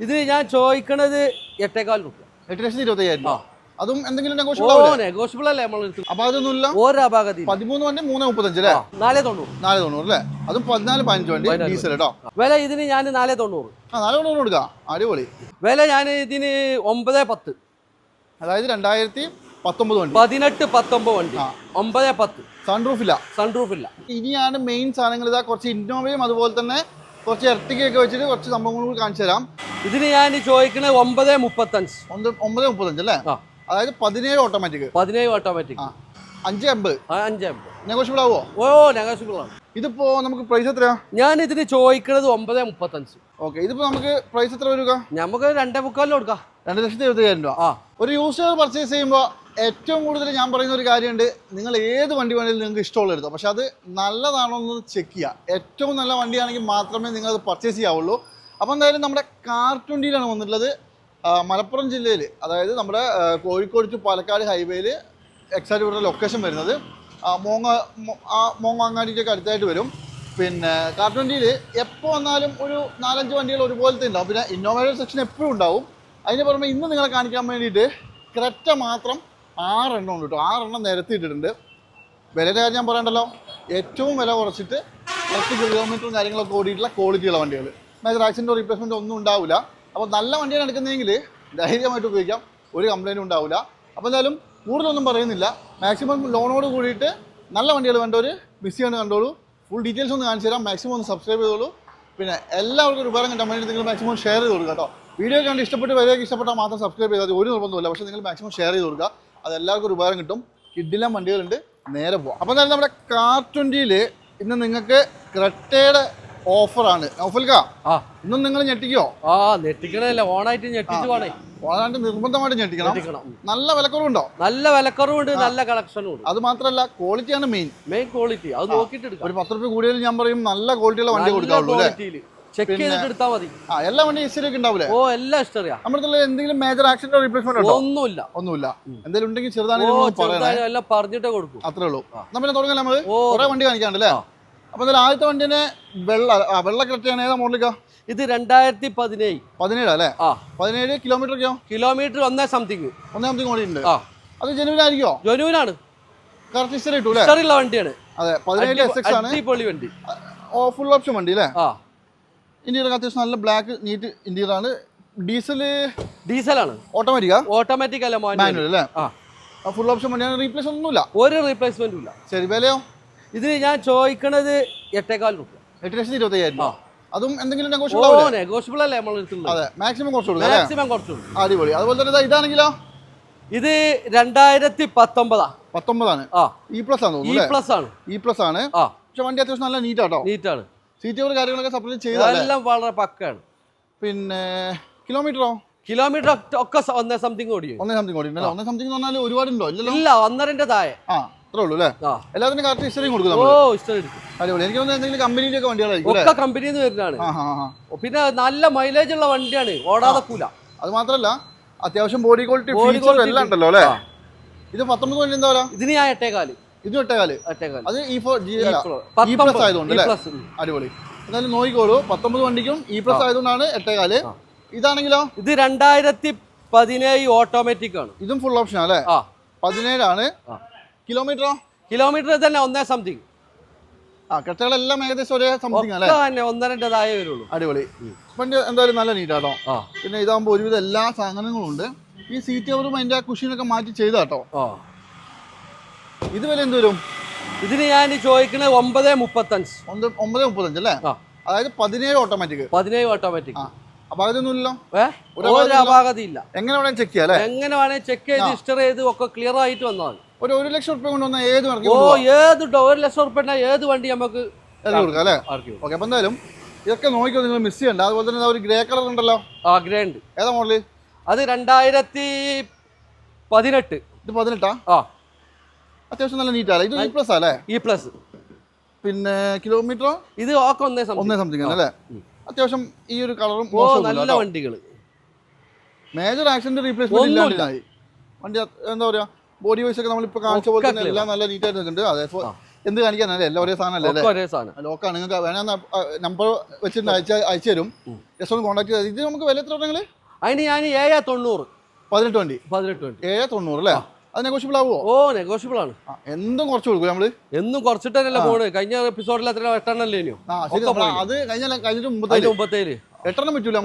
ഇത് ഞാൻ ചോദിക്കണത് എട്ടേകാൽ റുപ്യ. എട്ട് ലക്ഷത്തി ഇരുപത്തി അയ്യായിരം രൂപ അതും എന്തെങ്കിലും നെഗോഷ്യബിൾ അല്ലേ നമ്മൾ അപ്പൊ അതൊന്നുമില്ല. ഒരാഭാഗതി പതിമൂന്ന് വണ്ടി മൂന്ന് മുപ്പത്തഞ്ച് അല്ലേ? നാല് തൊണ്ണൂറ്. നാല് തൊണ്ണൂറ് അല്ലേ? അതും പതിനാല് പതിനഞ്ച് വണ്ടി ഡീസൽ കേട്ടോ വില ഇതിന് ഞാൻ നാല് തൊണ്ണൂറ്. ആ നാല് തൊണ്ണൂറ് കൊടുക്കാം. അടിപൊളി. വില ഞാൻ ഇതിന് ഒമ്പത് പത്ത്. അതായത് രണ്ടായിരത്തി പത്തൊമ്പത് വണ്ടി. പതിനെട്ട് പത്തൊമ്പത് വണ്ടി. ഒമ്പത് പത്ത്. സൺറൂഫ് ഇല്ല. സൺറൂഫ് ഇല്ല. ഇനിയാണ് മെയിൻ സാധനങ്ങൾ. ഇതാ കുറച്ച് ഇന്നോവയും അതുപോലെ തന്നെ കുറച്ച് ഇരട്ടിക്കൊക്കെ വെച്ചിട്ട് കുറച്ച് സംഭവങ്ങൾ കൂടി കാണിച്ചു തരാം. ഇതിന് ഞാൻ ചോദിക്കുന്നത് ഒമ്പത് മുപ്പത്തഞ്ച്. ഒമ്പത് മുപ്പത്തഞ്ച് അല്ലേ? അതായത് പതിനേഴ് ഓട്ടോമാറ്റിക് പതിനേഴ് ഓട്ടോമാറ്റിക് അഞ്ച് എൺപത് അഞ്ച് അമ്പ് നെഗോഷ്യബിൾ ആവോ ഓ നെഗോഷ്യബിൾ ആണ്. ഇതിപ്പോ നമുക്ക് പ്രൈസ് എത്രയാ? ഞാൻ ഇതിന് ചോദിക്കുന്നത് ഒമ്പത് മുപ്പത്തഞ്ച്. ഓക്കെ ഇതിപ്പോ നമുക്ക് പ്രൈസ് എത്ര വരിക നമുക്ക് രണ്ടേ മുക്കാലിന് കൊടുക്കാം. രണ്ട് ലക്ഷത്തി എഴുപത്തയ്യായിരം രൂപ. ആ ഒരു യൂസർ പർച്ചേസ് ചെയ്യുമ്പോൾ ഏറ്റവും കൂടുതൽ ഞാൻ പറയുന്ന ഒരു കാര്യമുണ്ട്. നിങ്ങൾ ഏത് വണ്ടി വേണമെങ്കിലും നിങ്ങൾക്ക് ഇഷ്ടമുള്ള എടുത്തോ. പക്ഷെ അത് നല്ലതാണോ എന്ന് ചെക്ക് ചെയ്യുക. ഏറ്റവും നല്ല വണ്ടിയാണെങ്കിൽ മാത്രമേ നിങ്ങൾ അത് പർച്ചേസ് ചെയ്യാവുള്ളൂ. അപ്പോൾ എന്തായാലും നമ്മുടെ കാർ ട്വന്റിയിലാണ് വന്നിട്ടുള്ളത്. മലപ്പുറം ജില്ലയിൽ അതായത് നമ്മുടെ കോഴിക്കോട് ടു പാലക്കാട് ഹൈവേയിൽ എക്സാറ്റ് ഇവിടെ ലൊക്കേഷൻ വരുന്നത്. മോങ്ങ മോങ്ങാങ്ങാടിക്കൊക്കെ അടുത്തായിട്ട് വരും. പിന്നെ കാർ ട്വന്റിയിൽ എപ്പോൾ വന്നാലും ഒരു നാലഞ്ച് വണ്ടികൾ ഒരുപോലത്തെ ഉണ്ടാവും. പിന്നെ ഇന്നോവേറ്റർ സെക്ഷൻ എപ്പോഴും ഉണ്ടാവും. അതിന് പുറമെ ഇന്ന് നിങ്ങളെ കാണിക്കാൻ വേണ്ടിയിട്ട് ക്രെറ്റ മാത്രം ആറെണ്ണം ഉണ്ട് കേട്ടോ. ആറെണ്ണം നിരത്തിയിട്ടിട്ടുണ്ട്. വിലയുടെ കാര്യം ഞാൻ പറയണ്ടല്ലോ? ഏറ്റവും വില കുറച്ചിട്ട് കുറച്ച് കിലോമീറ്ററും കാര്യങ്ങളൊക്കെ ഓടിയിട്ടുള്ള ക്വാളിറ്റിയുള്ള വണ്ടികൾ. മേജർ ആക്സിഡന്റോ റീപ്ലേസ്മെന്റോ ഒന്നും ഉണ്ടാവില്ല അപ്പോൾ നല്ല വണ്ടിയാണ് എടുക്കുന്നതെങ്കിൽ ധൈര്യമായിട്ട് ഉപയോഗിക്കാം. ഒരു കംപ്ലൈന്റും ഉണ്ടാവില്ല അപ്പോൾ എന്തായാലും കൂടുതലൊന്നും പറയുന്നില്ല. മാക്സിമം ലോണോട് കൂടിയിട്ട് നല്ല വണ്ടികൾ വേണ്ടവർ മിസ് ചെയ്യാണ്ട് കണ്ടോളൂ. ഫുൾ ഡീറ്റെയിൽസ് ഒന്ന് കാണിച്ചു തരാം. മാക്സിമം ഒന്ന് സബ്സ്ക്രൈബ് ചെയ്തോളൂ. പിന്നെ എല്ലാവർക്കും ഒരു ഉപകാരം കിട്ടാൻ വേണ്ടി നിങ്ങൾ മാക്സിമം ഷെയർ ചെയ്ത് കൊടുക്കാം കേട്ടോ. വീഡിയോ കണ്ട് ഇഷ്ടപ്പെട്ട് വരെയൊക്കെ ഇഷ്ടപ്പെട്ടാൽ മാത്രം സബ്സ്ക്രൈബ് ചെയ്താൽ ഒരു നിർബന്ധമില്ല പക്ഷേ നിങ്ങൾ മാക്സിമം ഷെയർ ചെയ്ത് കൊടുക്കുക. അത് എല്ലാവർക്കും ഒരു ഉപകാരം കിട്ടും. കിഡിലാൻ വണ്ടികളുണ്ട്. നേരെ പോവാം. അപ്പോൾ എന്തായാലും നമ്മുടെ കാർ ട്വന്റിയിൽ ഇന്ന് നിങ്ങൾക്ക് ക്രട്ടയുടെ ഓഫറാണ്. ഓഫൽക്ക ആ. ഇന്നും നിങ്ങൾ ഞെട്ടിക്കോ? ആ ഞെട്ടിക്കണല്ല ഓണായിട്ട് ഞെട്ടിച്ച് പോണേ. ഓണായിട്ട് നിർബന്ധമായിട്ട് ഞെട്ടിക്കണം. നല്ല വിലക്കുറവുണ്ടോ? നല്ല വിലക്കുറവുണ്ട് നല്ല കളക്ഷനും ഉണ്ട്. അത് മാത്രമല്ല ക്വാളിറ്റിയാണ് മെയിൻ മെയിൻ ക്വാളിറ്റി അത് നോക്കിയിട്ട് ഒരു പത്ത് റുപ്യ കൂടുതൽ ഞാൻ പറയും നല്ല ക്വാളിറ്റിയുള്ള വണ്ടി കൊടുക്കാവുള്ളൂ ചെക്ക് ചെയ്തിട്ട് എടുത്താൽ മതി. ആ എല്ലാ വണ്ടിയും ഹിസ്റ്ററിയൊക്കെ ഉണ്ടാവില്ലേ ഓ എല്ലാം ഹിസ്റ്ററിയാ നമ്മുടെ എന്തെങ്കിലും മേജർ ആക്സിഡന്റോ റീപ്ലേസ്മെന്റ് ഉണ്ടോ? ഒന്നുമില്ല. ഒന്നുമില്ല. എന്തെങ്കിലും ഉണ്ടെങ്കിൽ ചെറുതാണെങ്കിലും ഒന്ന് എല്ലാം പറഞ്ഞിട്ടേ കൊടുക്കും. അത്രേ ഉള്ളൂ. എന്നാ പിന്നെ തുടങ്ങാം നമ്മൾ. കുറെ വണ്ടി കാണിക്കാണ്ടല്ലേ. അപ്പൊ എന്തായാലും ആദ്യത്തെ വണ്ടിനെ വെള്ള വെള്ള കറക്റ്റാണ് ഏതാ മോഡലിക്ക ഇത് രണ്ടായിരത്തി പതിനേഴ് പതിനേഴ് അല്ലേ? ആ. പതിനേഴ് കിലോമീറ്റർ ഒക്കെയോ? കിലോമീറ്റർ ഒന്നേ സംതിങ് ഓടി ഓടിയുണ്ട് ആ. അത് ജനുവിൻ ആയിരിക്കോ? ജനുവിനാണ് കറക്റ്റ് ഹിസ്റ്ററി കിട്ടൂ ഹിസ്റ്ററി ഹിസ്റ്ററിയുള്ള വണ്ടിയാണ്. അതെ പതിനേഴ് എസ് എക്സ് ആണ്. അടിപൊളി വണ്ടി. ഓ ഫുൾ ഓപ്ഷൻ വണ്ടി അല്ലേ? ആ. ഇന്റീരിയർ അത്യാവശ്യം നല്ല ബ്ലാക്ക് നീറ്റ് ഇന്റീരിയർ ആണ്. ഡീസൽ ഡീസലാണ് ഓട്ടോമാറ്റിക്കാ ഓട്ടോമാറ്റിക് അല്ല മാനുവൽ അല്ലേ? ആ. ഫുൾ ഓപ്ഷൻ വണ്ടിയാണ് റീപ്ലേസ് ഒന്നുമില്ല. ഒരു റീപ്ലേസ്മെന്റും ഇല്ല. ശരി വിലയോ? ഇത് ഞാൻ ചോദിക്കണത് എട്ടേകാൽ രൂപ. എട്ട് ലക്ഷത്തി ഇരുപത്തി അയ്യായിരം രൂപ. അതും എന്തെങ്കിലും നെഗോഷ്യബിൾ അല്ലേ നമ്മൾ അതെ മാക്സിമം കുറച്ച് കൊടുക്കാം മാക്സിമം കുറച്ചുള്ളൂ അടിപൊളി. അതുപോലെ തന്നെ ഇതാണെങ്കിലോ? ഇത് രണ്ടായിരത്തി പത്തൊമ്പതാ പത്തൊമ്പതാണ്. ആ. ഇ പ്ലസ് ആണ് ഇ പ്ലസ് ആണ്. ഇ പ്ലസ് ആണ്. പക്ഷെ വണ്ടി അത്യാവശ്യം നല്ല നീറ്റ് ആട്ടോ നീറ്റാണ് സീറ്റ് കവർ കാര്യങ്ങളൊക്കെ സെപ്പറേറ്റ് ചെയ്തല്ലേ എല്ലാം വളരെ പക്കാണ്. പിന്നെ കിലോമീറ്ററോ കിലോമീറ്റർ ഒക്കെ ഒന്നേ സംതിങ് ഓടി ഒന്നേ സംതിങ് ഓടി ഒന്നേ സംതിങ് എന്ന് പറഞ്ഞാൽ ഒരുപാടുണ്ടോ? ഇല്ലല്ലോ? ഇല്ല ഒന്നരന്റെ താഴെ. ആ അത്രേ ഉള്ളൂ അല്ലേ? എല്ലാത്തിനും കറക്റ്റ് ഹിസ്റ്ററിയും കൊടുക്കും ഓ ഹിസ്റ്ററി അടിപൊളി. എനിക്ക് തോന്നുന്നു എന്തെങ്കിലും കമ്പനിയിലൊക്കെ വണ്ടികളായിരിക്കും ഒക്കെ കമ്പനിയിൽ നിന്ന് വരുന്നതാണ്. പിന്നെ നല്ല മൈലേജ് ഉള്ള വണ്ടിയാണ്. ഓടാതെ കൂല. അത് മാത്രല്ല അത്യാവശ്യം ബോഡി ക്വാളിറ്റി എല്ലാം ഉണ്ടല്ലോ അല്ലേ. ഇത് പത്തൊമ്പത് വണ്ടി എന്താ പറയാ ഇതിന് ഞാൻ എട്ടേകാൽ. ഇത് ഒറ്റകാൽ. അത് E four G E E plus ആയതുകൊണ്ട് E അല്ലേ? അടിപൊളി. എന്നാലും നോക്കിക്കോളൂ. പത്തൊമ്പത് വണ്ടിക്കും ഇ പ്ലസ് ആയതുകൊണ്ടാണ് എട്ടേകാൽ ഇതാണെങ്കിലോ? ഇത് രണ്ടായിരത്തി പതിനേഴ് ഓട്ടോമാറ്റിക് ആണ്. ഇതും ഫുൾ ഓപ്ഷൻ അല്ലേ? പതിനേഴാണ്. കിലോമീറ്ററോ കിലോമീറ്റർ തന്നെ ഒന്നേ സംതിങ് ആ കെട്ടുകളെല്ലാം ഏകദേശം ഒരേ സംതിങ് അല്ലേ? താഴെ വരുള്ളൂ. അടിപൊളി. വണ്ടി എന്തായാലും നല്ല നീറ്റാട്ടോ പിന്നെ ഇതാകുമ്പോൾ ഒരുവിധം എല്ലാ സാധനങ്ങളും ഉണ്ട്. ഈ സീറ്റ് കവറും അതിന്റെ കുഷീനൊക്കെ മാറ്റി ചെയ്താട്ടോ. ഇത് വില എന്ത് വരും? ഇതിന് ഞാൻ ചോദിക്കുന്നത് ഒമ്പത് മുപ്പത്തഞ്ച്. ഒമ്പത് മുപ്പത്തഞ്ച് അല്ലേ? അതായത് പതിനേഴ് ഓട്ടോമാറ്റിക് പതിനേഴ് ഓട്ടോമാറ്റിക് അപ്പൊ ഒരു അപാകതയില്ല. എങ്ങനെ വേണേലും ചെക്ക് ചെയ്യാം എങ്ങനെ ചെക്ക് ചെയ്ത് രജിസ്റ്റർ ചെയ്ത് ഒക്കെ ക്ലിയർ ആയിട്ട് വന്നാൽ ഒരു ഒരു ലക്ഷം റുപ്യ കൊണ്ട് വന്നാൽ ഏത് ഓ ഏത് ഒരു ലക്ഷം റുപ്യ ഏത് വണ്ടി നമുക്ക് ഇറക്കി കൊടുക്കാം അല്ലേ. ഓക്കെ അപ്പൊ എന്തായാലും ഇതൊക്കെ നോക്കിയോ നിങ്ങൾ മിസ് ചെയ്യണ്ട. അതുപോലെ തന്നെ ഒരു ഗ്രേ കളർ ഉണ്ടല്ലോ. ആ ഗ്രേ ഉണ്ട്. ഏതാ മോഡൽ അത് രണ്ടായിരത്തി പതിനെട്ട്. ഇത് പതിനെട്ടാ? ആ. അത്യാവശ്യം നല്ല നീറ്റാ ഇത് ഇ പ്ലസ് അല്ലേ ഇ പ്ലസ് പിന്നെ കിലോമീറ്ററോ ഇത് ഓക്കെ ഒന്നേ ഒന്നേ സംതിങ് അല്ലേ അത്യാവശ്യം ഈ ഒരു കളറും നല്ല വണ്ടികൾ മേജർ ആക്സിഡന്റ് റീപ്ലേസ്മെന്റ് ഇല്ല ഇല്ലാണ്ടായി. വണ്ടി എന്താ പറയാ ബോഡി വൈസ് ഒക്കെ നമ്മളിപ്പോ കാണിച്ച പോലെ തന്നെ എല്ലാം നല്ല നീറ്റ് ആയിട്ട് നിൽക്കുന്നുണ്ട്. അതെ എന്ത് കാണിക്കാനല്ലേ? എല്ലാം ഒരേ സാധനമല്ലേ അല്ലേ? ഒക്കെ ഒരേ സാധനം. ലോക്കാണ് നിങ്ങൾക്ക് വേണമെന്ന് നമ്പർ വെച്ചിട്ട് അയച്ച അയച്ചു തരും. ജസ്റ്റ് ഒന്ന് കോൺടാക്ട് ചെയ്താൽ ഇത് നമുക്ക് വില എത്ര നിങ്ങൾ അതിന് ഞാൻ ഏഴ് തൊണ്ണൂറ്. പതിനെട്ട് വണ്ടി. പതിനെട്ട് വണ്ടി. ഏഴ് തൊണ്ണൂറ് അല്ലേ? അത് നെഗോഷ്യബിൾ ആവുമോ? ഓ നെഗോഷ്യബിൾ ആണ്. എന്തും കുറച്ച് കൊടുക്കും നമ്മൾ? എന്നും കുറച്ചിട്ടല്ലേ പോണ്? കഴിഞ്ഞ എപ്പിസോഡിൽ എത്ര എട്ടെണ്ണല്ലേ ഇനിയോ? ആ ശരി ഒക്കെ നമ്മൾ അത് കഴിഞ്ഞ കഴിഞ്ഞിട്ട് മുമ്പത്തേൽ എട്ടെണ്ണം പറ്റൂല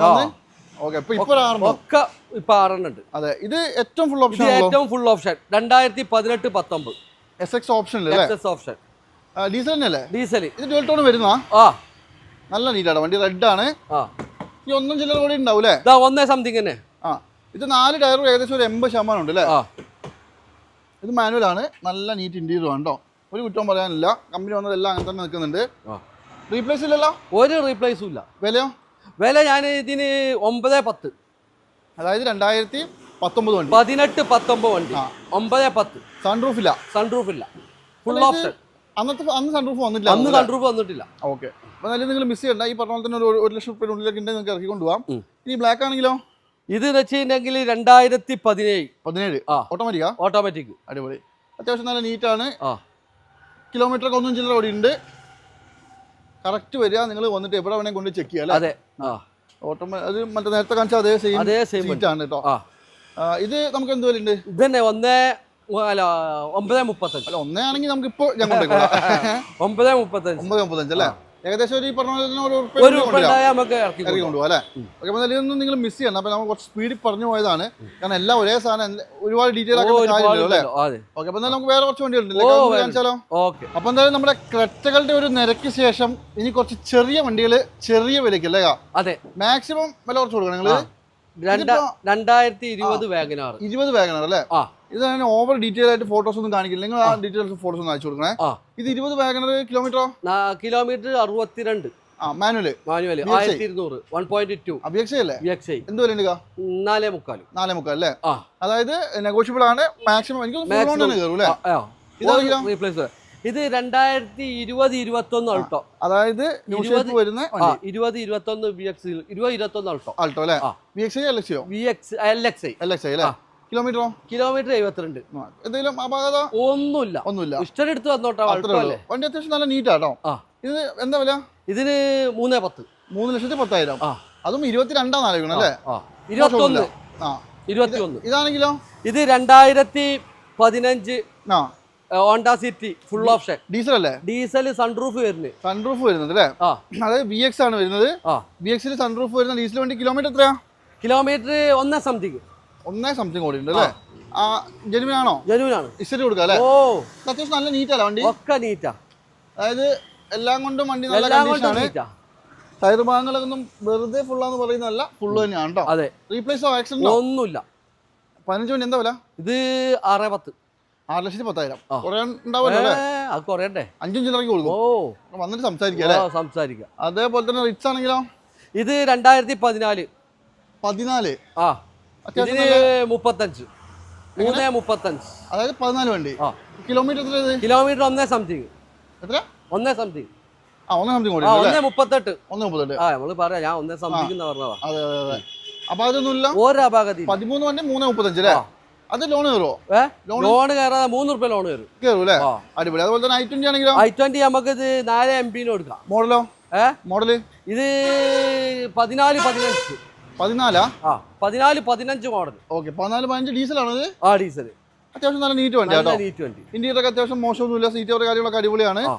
ഒക്കെ ഇപ്പൊ ആറെണ്ണം ഉണ്ട്. അതെ ഇത് ഏറ്റവും ഫുൾ ഓപ്ഷൻ ഏറ്റവും ഫുൾ ഓപ്ഷൻ രണ്ടായിരത്തി പതിനെട്ട് പത്തൊമ്പത്. S X option option diesel തന്നെയല്ലേ? ഡീസൽ ഇത് ഡുവൽ ടോൺ വരുന്ന ആ. നല്ല നീറ്റാണ് വണ്ടി റെഡ് ആണ്. ആ. ഈ ഒന്നും ചില്ലറ കൂടി ഉണ്ടാവും അല്ലേ ഒന്നേ സംതിങ് തന്നെ. ആ ഇത് നാല് ടയറും ഏകദേശം ഒരു എൺപത് ശതമാനം ഉണ്ട് അല്ലേ? ആ. ഇത് മാനുവൽ ആണ് നല്ല നീറ്റ് ഇന്റീരിയർ ആണ് കേട്ടോ ഒരു കുറ്റവും പറയാനില്ല. കമ്പനി വന്നതെല്ലാം അങ്ങനെ തന്നെ നിൽക്കുന്നുണ്ട്. റീപ്ലേസ് ഇല്ലല്ലോ? ഒരു റീപ്ലേസും ഇല്ല. വിലയോ? വില ഞാൻ ഇതിന് ഒമ്പത് പത്ത്. അതായത് രണ്ടായിരത്തി പത്തൊമ്പത് വണ്ടി. പതിനെട്ട് പത്തൊമ്പത് വണ്ടി. ഒമ്പത് പത്ത്. സൺറൂഫ് ഇല്ല? സൺറൂഫ് ഇല്ല. ഫുൾ ഓഫ് ഓപ്ഷൻ അന്നത്തെ അന്ന് സൺറൂഫ് വന്നിട്ടില്ല അന്ന് സൺറൂഫ് വന്നിട്ടില്ല. ഓക്കെ അപ്പോൾ നല്ല നിങ്ങൾ മിസ് ചെയ്യണ്ട. ഈ പറഞ്ഞ പോലെ തന്നെ ഒരു ഒരു ലക്ഷം ഉള്ളിലേക്ക് ഉണ്ടെങ്കിൽ നിങ്ങൾക്ക് ഇറക്കി കൊണ്ടുപോകാം ഇനി ബ്ലാക്ക് ആണെങ്കിലോ? ഇത് വെച്ചിട്ടുണ്ടെങ്കിൽ രണ്ടായിരത്തി പതിനേഴ്. പതിനേഴ് ആ. ഓട്ടോമാറ്റിക്കാ? ഓട്ടോമാറ്റിക്. അടിപൊളി. അത്യാവശ്യം നല്ല നീറ്റാണ്. ആ. കിലോമീറ്റർ ഒക്കെ ഒന്നും ചില്ലറ ഓടി ഉണ്ട് കറക്റ്റ് വരിക. നിങ്ങൾ വന്നിട്ട് എവിടെ വേണേ കൊണ്ട് ചെക്ക് ചെയ്യാം അതെ. ആ. ഓട്ടോമാ അത് മറ്റേ നേരത്തെ കാണിച്ച അതേ സെയിം അതേ സെയിം ആണ് കേട്ടോ ആ. ഇത് നമുക്ക് എന്ത് ഉണ്ട് ഇത് തന്നെ ഒന്നേ അല്ല ഒമ്പത് മുപ്പത്തഞ്ച്. അല്ല ഒന്നേ ആണെങ്കിൽ നമുക്ക് ഇപ്പോൾ ഞാൻ ഒമ്പത് മുപ്പത്തഞ്ച്. ഒമ്പത് മുപ്പത്തഞ്ച് അല്ലേ? ഏകദേശം ഒരു ഈ പറഞ്ഞ പോലെ തന്നെ ഒരു ഉറുപ്പിക ഒരു ഉള്ളിൽ ഉറുപ്പ കൊണ്ടുവരാം. ഉണ്ടായാൽ നമുക്ക് ഇറക്കി ഇറക്കി കൊണ്ടുപോകാം അല്ലേ? ഓക്കെ അപ്പോൾ ഇതൊന്നും നിങ്ങൾ മിസ് ചെയ്യണം അപ്പോൾ നമ്മൾ കുറച്ച് സ്പീഡിൽ പറഞ്ഞു പോയതാണ്. കാരണം എല്ലാം ഒരേ സാധനം ഒരുപാട് ഡീറ്റെയിൽ ആക്കുന്ന കാര്യമില്ലല്ലോ അല്ലേ? ഉണ്ടല്ലോ. അതെ. ഓക്കെ അപ്പോൾ എന്തായാലും നമുക്ക് വേറെ കുറച്ച് വണ്ടികളുണ്ട്. കാണിച്ചാലോ? ഓക്കെ. അപ്പോൾ എന്തായാലും നമ്മുടെ ക്രെറ്റകളുടെ ഒരു നിരക്ക് ശേഷം ഇനി കുറച്ച് ചെറിയ വണ്ടികൾ ചെറിയ വിലയ്ക്ക് അല്ലേ? അതെ. മാക്സിമം വില കുറച്ച് കൊടുക്കണം നിങ്ങൾ രണ്ടാ രണ്ടായിരത്തി ഇരുപത് വാഗനാർ ഇരുപത് അല്ലേ? ഇത് ഞാൻ ഓവർ ഡീറ്റെയിൽ ആയിട്ട് ഫോട്ടോസ് ഒന്നും കാണിക്കില്ല. നിങ്ങൾ ആ ഡീറ്റെയിൽസ് ഫോട്ടോസ് ഒന്ന് അയച്ചു കൊടുക്കണേ. ഇത് ഇരുപത് വാഗനർ കിലോമീറ്ററോ കിലോമീറ്റർ അറുപത്തിരണ്ട്. ആ മാനുവൽ മാനുവൽ VXI. ആയിരത്തി ഇരുന്നൂറ് വൺ പോയിന്റ് ടു അഭിയക്ഷ അല്ലേ? വിഎക്സ് ഐ എന്ത് വില ഉണ്ട് നാലേ മുക്കാൽ നാലേ മുക്കാൽ അല്ലേ? അതായത് നെഗോഷ്യബിൾ ആണ്. മാക്സിമം എനിക്ക്? റീപ്ലേസ് ഇത് രണ്ടായിരത്തി ഇരുപത് ഇരുപത്തി ഒന്ന് അൾട്ടോ. അതായത് ഇരുപത് ഷേപ്പ് വരുന്ന ആ വണ്ടി. ഇരുപത് ഇരുപത്തി ഒന്ന് വി എക്സ് ഇരുപത് ഇരുപത്തൊന്ന് അൾട്ടോ. അല്ലേ? ആ. V X I L X V X L X I L X I അല്ലേ? കിലോമീറ്ററോ? കിലോമീറ്റർ എഴുപത്തിരണ്ട്. എന്തെങ്കിലും അപാകത? ഒന്നുമില്ല. ഒന്നുമില്ല. ഇഷ്ടം എടുത്ത് വന്നോട്ടോ വണ്ടി അത്യാവശ്യം നല്ല നീറ്റാട്ടോ ഇത് എന്താ വില? ഇതിന് മൂന്നേ പത്ത്. മൂന്ന് ലക്ഷത്തി പത്തായിരം. അതും ഇരുപത്തിരണ്ടാന്ന് ആലോചിക്കണം അല്ലേ? ഇരുപത്തൊന്ന്. ഇരുപത്തിയൊന്ന് ഇതാണെങ്കിലോ? ഇത് രണ്ടായിരത്തി പതിനഞ്ച് ആ. Honda City full option diesel അല്ലേ ഡീസൽ സൺറൂഫ് വരുന്നത്. സൺറൂഫ് വരുന്നത് അല്ലേ? അതായത് വി എക്സ് ആണ് വരുന്നത്. വി എക്സിൽ സൺറൂഫ് വരുന്ന ഡീസൽ വണ്ടി കിലോമീറ്റർ എത്രയാ? കിലോമീറ്റർ ഒന്നേ സംതിങ് ഒന്നേ സംതിങ് ഓടി ഉണ്ട് അല്ലേ? ആ. ആണോ? ജനുവിൻ ആണ്. ഇസ്റ്ററി കൊടുക്കുക അല്ലേ? ഓ. അത്യാവശ്യം നല്ല നീറ്റല്ല വണ്ടി? ഒക്കെ നീറ്റാ അതായത് എല്ലാം കൊണ്ടും വണ്ടി നല്ല എല്ലാം കൊണ്ടും ആണ്. നീറ്റാ ടയർ ഭാഗങ്ങളൊന്നും വെറുതെ ഫുള്ളാന്ന് പറയുന്നതല്ല ഫുള്ള് തന്നെയാണ് കേട്ടോ അതെ. റീപ്ലേസോ ആക്സിഡന്റോ ഒന്നുമില്ല. പതിനഞ്ച് മണി എന്താ വില? ഇത് ആറേ പത്ത്. ആറ് ലക്ഷത്തി പത്തായിരം. അത് കുറയണ്ടേ? അഞ്ചും ചില്ലറയ്ക്ക് ഓ. കൊടുക്കും വന്നിട്ട് സംസാരിക്കാം അല്ലേ? സംസാരിക്കാം. അതേപോലെ തന്നെ റിച്ച് ആണെങ്കിലോ? ഇത് രണ്ടായിരത്തി പതിനാല്. പതിനാല്. ആ. ഇതിന് മുപ്പത്തഞ്ച്. മൂന്ന് മുപ്പത്തഞ്ച്. അതായത് പതിനാല് വണ്ടി. കിലോമീറ്റർ കിലോമീറ്റർ ഒന്നേ സംതിങ് എത്ര ഒന്നേ സംതിങ് ആ ഒന്നേ സംതിങ് ഒന്നേ മുപ്പത്തെട്ട്. ഒന്ന് മുപ്പത്തെട്ട്. ആ നമ്മൾ പറയാം ഞാൻ ഒന്നേ സംതിങ് പറഞ്ഞതാ. അതെ അതെ അതെ. അപ്പൊ അതൊന്നുമില്ല? ഒരു അപാകതി പതിമൂന്ന് വണ്ടി മൂന്നേ മുപ്പത്തഞ്ച് അല്ലേ. അത് ലോൺ കയറുമോ ലോൺ കയറാതെ മൂന്ന് റുപ്യ ലോൺ കയറും. കയറും അല്ലേ അടിപൊളി. അതുപോലെ തന്നെ ഐ ട്വന്റി ആണെങ്കിലും? ഐ ട്വന്റി നമുക്ക് ഇത് നാല് എം പിന് കൊടുക്കാം. മോഡലോ? ഏ? മോഡൽ? ഇത് പതിനാല് പതിനഞ്ച്. പതിനാലാ? ആ പതിനാല് പതിനഞ്ച് മോഡൽ ഓക്കെ പതിനാല് പതിനഞ്ച് ഡീസൽ ഇത്? ആ ഡീസൽ അത്യാവശ്യം നല്ല നീറ്റ് വണ്ടി കേട്ടോ നീറ്റ് വണ്ടി. ഇന്ത്യയിലൊക്കെ ഒക്കെ അത്യാവശ്യം മോശമൊന്നുമില്ല. സീറ്റ് കാര്യങ്ങളൊക്കെ അടിപൊളിയാണ്. ആ.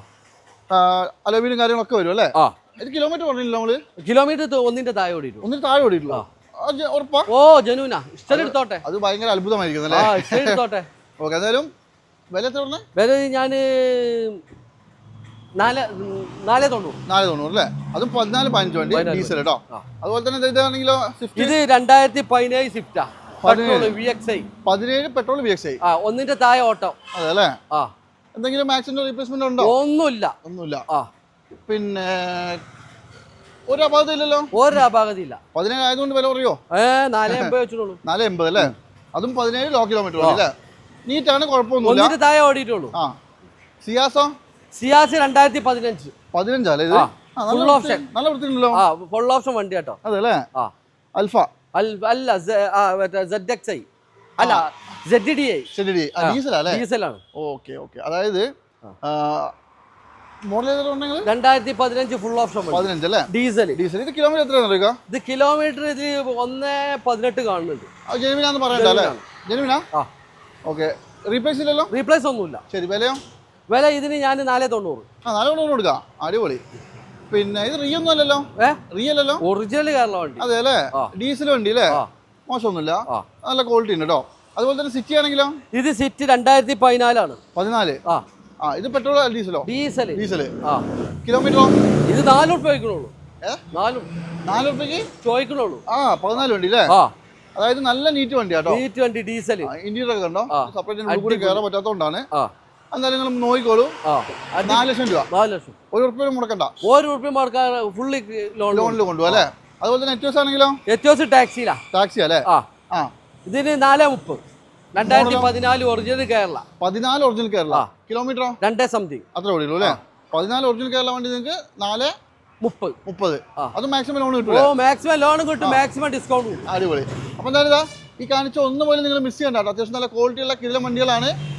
കാര്യങ്ങളൊക്കെ വരും അല്ലേ? ആ. ഇത് കിലോമീറ്റർ പറഞ്ഞില്ല നമ്മൾ? കിലോമീറ്റർ ഒന്നിന്റെ താഴെ ഓടിയിട്ടുള്ളൂ ഒന്നിന്റെ താഴെ ഓടിയിട്ടുള്ളൂ. ഓ ജനുവിനാ. ഇഷ്ടം എടുത്തോട്ടെ. അത് ഭയങ്കര അത്ഭുതമായിരിക്കും അല്ലേ? ഇഷ്ടം എടുത്തോട്ടെ. ഓക്കെ എന്തായാലും വില എത്ര പറഞ്ഞേ? വില ഞാൻ നാല് നാല് തൊണ്ണൂറ്. നാല് തൊണ്ണൂറ് അല്ലേ? അതും പതിനാല് പതിനഞ്ച് വണ്ടി ഡീസൽ കേട്ടോ. അതുപോലെ തന്നെ ഇത് ഇതാണെങ്കിലോ ഇത് രണ്ടായിരത്തി പതിനേഴ് സ്വിഫ്റ്റാ പതിനേഴ്. വി എക്സ് ഐ പതിനേഴ് പെട്രോൾ വി എക്സ് ഐ ആ ഒന്നിന്റെ താഴെ ഓട്ടോ. അതെ എന്തെങ്കിലും റീപ്ലേസ്മെന്റ് ഉണ്ടോ? ഒന്നുമില്ല. ഒന്നുമില്ല. പിന്നെ ഒരു അപാകത ഒരു അപാകത ഇല്ല. പതിനേഴ് ആയതുകൊണ്ട് വില പറയോ ഏ നാല് എൺപത് വെച്ചിട്ടുള്ളൂ. നാല് എൺപത് അല്ലേ? അതും പതിനേഴ് ലോ കിലോമീറ്റർ അല്ലേ? നീറ്റാണ് കുഴപ്പമൊന്നുമില്ല. ഒന്നിന്റെ താഴെ ഓടിയിട്ടുള്ളൂ. ആ. സിയാസോ? സിയാസ് രണ്ടായിരത്തി പതിനഞ്ച് പതിനഞ്ചല്ലേ ഇത്? ഫുൾ ഓപ്ഷൻ നല്ല. വൃത്തിയുണ്ടല്ലോ. ആ ഫുൾ ഓപ്ഷൻ വണ്ടി കേട്ടോ. അതെ അല്ലേ? ആ. അൽഫ? അല്ല സെഡ് എക്സ് ഐ അല്ല സെഡ് ഡി ഐ ശരി ഡി ഡീസലാണ്. Okay okay. അതായത് മോഡൽ രണ്ടായിരത്തി പതിനഞ്ച് ഫുൾ ഓപ്ഷൻ പതിനഞ്ച് അല്ലേ? ഡീസൽ ഡീസൽ ഇത് കിലോമീറ്റർ എത്രയാണ് അറിയുക ഇത് കിലോമീറ്റർ ഇത് ഒന്ന് പതിനെട്ട് കാണുന്നുണ്ട്. ജെനുവിനാന്ന് പറയണ്ട അല്ലേ? ജെനുവിനാ? ഓക്കെ. റീപ്ലേസ് ഇല്ലല്ലോ? റീപ്ലേസ് ഒന്നുമില്ല. ശരി വിലയോ? വില ഇതിന് ഞാൻ നാല് തൊണ്ണൂറ്. ആ നാല് കൊണ്ട് കൊടുക്കാം. അടിപൊളി. പിന്നെ ഇത് റീ ഒന്നും അല്ലല്ലോ? റീ അല്ലല്ലോ? ഒറിജിനൽ കേരള വണ്ടി. അതെ അല്ലേ? ഡീസൽ വണ്ടി അല്ലേ? മോശമൊന്നുമില്ല. നല്ല ക്വാളിറ്റി ഉണ്ട് കേട്ടോ അതുപോലെ തന്നെ സിറ്റി ആണെങ്കിലോ? ഇത് സിറ്റി രണ്ടായിരത്തി പതിനാലാണ് പതിനാല്. ആ. ആ ഇത് പെട്രോൾ ഡീസലോ? ഡീസൽ ഡീസൽ ആ. കിലോമീറ്ററോ? ഇത് നാല് റുപ്യ ചോദിക്കണുള്ളൂ ഏ? നാല് നാല് റുപ്യക്ക് ചോദിക്കണുള്ളൂ. ആ പതിനാല് വണ്ടി അല്ലേ ആ. അതായത് നല്ല നീറ്റ് വണ്ടി കേട്ടോ നീറ്റ് വണ്ടി ഡീസൽ ഇന്റീരിയർ ഒക്കെ കണ്ടോ? ആ. സെപ്പറേറ്റ് കൂടി കയറാൻ പറ്റാത്തതുകൊണ്ടാണ് ആ. എന്തായാലും നിങ്ങൾ നോക്കിക്കോളൂ. നാല് ലക്ഷം രൂപ. നാല് ലക്ഷം. ഒരു ഉറുപ്പ്യ മുടക്കണ്ട. ഒരു റുപ്യ മുടക്കാൻ ഫുള്ളി ലോണിൽ കൊണ്ടുപോകും അല്ലേ അതുപോലെ തന്നെ എറ്റ് ആണെങ്കിലോ? ഏറ്റവും ടാക്സിയിലാ ടാക്സി അല്ലേ ആ. ഇതിന് നാലേ മുപ്പത്. രണ്ടായിരത്തി പതിനാല് ഒറിജിനൽ കേരള. പതിനാല് ഒറിജിനൽ കേരള. കിലോമീറ്ററോ? രണ്ടേ സംതിങ്. അത്ര ഓടിയുള്ളൂ അല്ലേ? പതിനാല് ഒറിജിനൽ കേരള വണ്ടി നിങ്ങൾക്ക് നാല് മുപ്പത്. മുപ്പത്. അത് മാക്സിമം ലോൺ ഓ കിട്ടൂലേ മാക്സിമം ലോൺ കിട്ടും മാക്സിമം ഡിസ്കൗണ്ട് കിട്ടും. അടിപൊളി. അപ്പോൾ എന്തായാലും ഈ കാണിച്ച ഒന്നും പോലും നിങ്ങൾ മിസ് ചെയ്യണ്ട കേട്ടോ. അത്യാവശ്യം നല്ല ക്വാളിറ്റി ഉള്ള കിടിലം വണ്ടികളാണ്.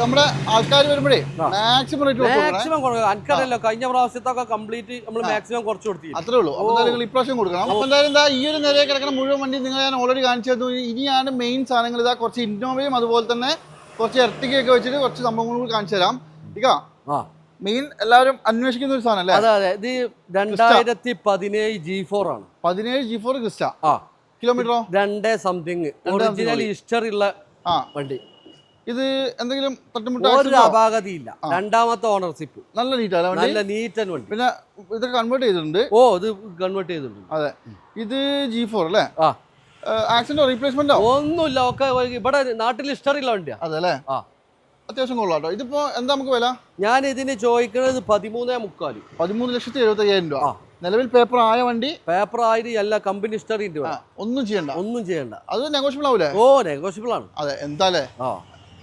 നമ്മുടെ ആൾക്കാർ വരുമ്പോഴേ മാക്സിമം റേറ്റ് മാക്സിമം എനിക്കറിയല്ലോ കഴിഞ്ഞ പ്രാവശ്യത്തൊക്കെ കംപ്ലീറ്റ് നമ്മൾ മാക്സിമം കുറച്ച് കൊടുത്തി അത്രേ ഉള്ളൂ. അപ്പോൾ നിങ്ങൾ ഇപ്രാവശ്യം കൊടുക്കണം. അപ്പോൾ എന്തായാലും എന്താ ഈ ഒരു നിരയെ കിടക്കുന്ന മുഴുവൻ വണ്ടി നിങ്ങൾ ഞാൻ ഓൾറെഡി കാണിച്ചു തന്നു. ഇനിയാണ് മെയിൻ സാധനങ്ങൾ. ഇതാ കുറച്ച് ഇന്നോവയും അതുപോലെ തന്നെ കുറച്ച് എർട്ടിക്കൊക്കെ വെച്ചിട്ട് കുറച്ച് സംഭവങ്ങൾ കൂടി കാണിച്ചു തരാം. മെയിൻ എല്ലാവരും അന്വേഷിക്കുന്ന ഒരു സാധനം അല്ലേ? അതെ അതെ. ഇത് രണ്ടായിരത്തി പതിനേഴ് ജി ഫോർ ആണ്. പതിനേഴ് ജി ഫോർ ക്രിസ്റ്റ. ആ. കിലോമീറ്ററോ രണ്ടേ സംതിങ് ഒറിജിനൽ ഹിസ്റ്ററി ഉള്ള വണ്ടി. ഇത് എന്തെങ്കിലും തട്ടുമുട്ട ഒരു accident അപാകതയില്ല. രണ്ടാമത്തെ ഓണർഷിപ്പ് നല്ല നീറ്റാണ് നല്ല നീറ്റ് ആൻഡ് വണ്ടി. പിന്നെ ഇത് കൺവേർട്ട് ചെയ്തിട്ടുണ്ട്? ഓ ഇത് കൺവേർട്ട് ചെയ്തിട്ടുണ്ട്. അതെ. ഇത് ജി ഫോർ അല്ലേ? ആ. ആക്സിഡന്റോ റീപ്ലേസ്മെന്റോ ഒന്നുമില്ല ഒക്കെ ഇവിടെ നാട്ടിൽ ഹിസ്റ്ററി ഉള്ള വണ്ടിയാ. അതെ അല്ലേ? ആ. അത്യാവശ്യം കൊള്ളാട്ടോ. ഇതിപ്പോ എന്താ നമുക്ക് വില? ഞാൻ ഇതിന് ചോദിക്കുന്നത് പതിമൂന്നേ മുക്കാൽ. പതിമൂന്ന് ലക്ഷത്തി എഴുപത്തി അയ്യായിരം രൂപ. നിലവിൽ പേപ്പർ ആയ വണ്ടി? പേപ്പർ ആയിട്ട് എല്ലാ കമ്പനി ഹിസ്റ്ററി ഒന്നും ചെയ്യണ്ട. ഒന്നും ചെയ്യണ്ട. അത് നെഗോഷ്യബിൾ ആവൂലേ? ഓ നെഗോഷ്യബിൾ ആണ്. അതെ എന്താ ആ.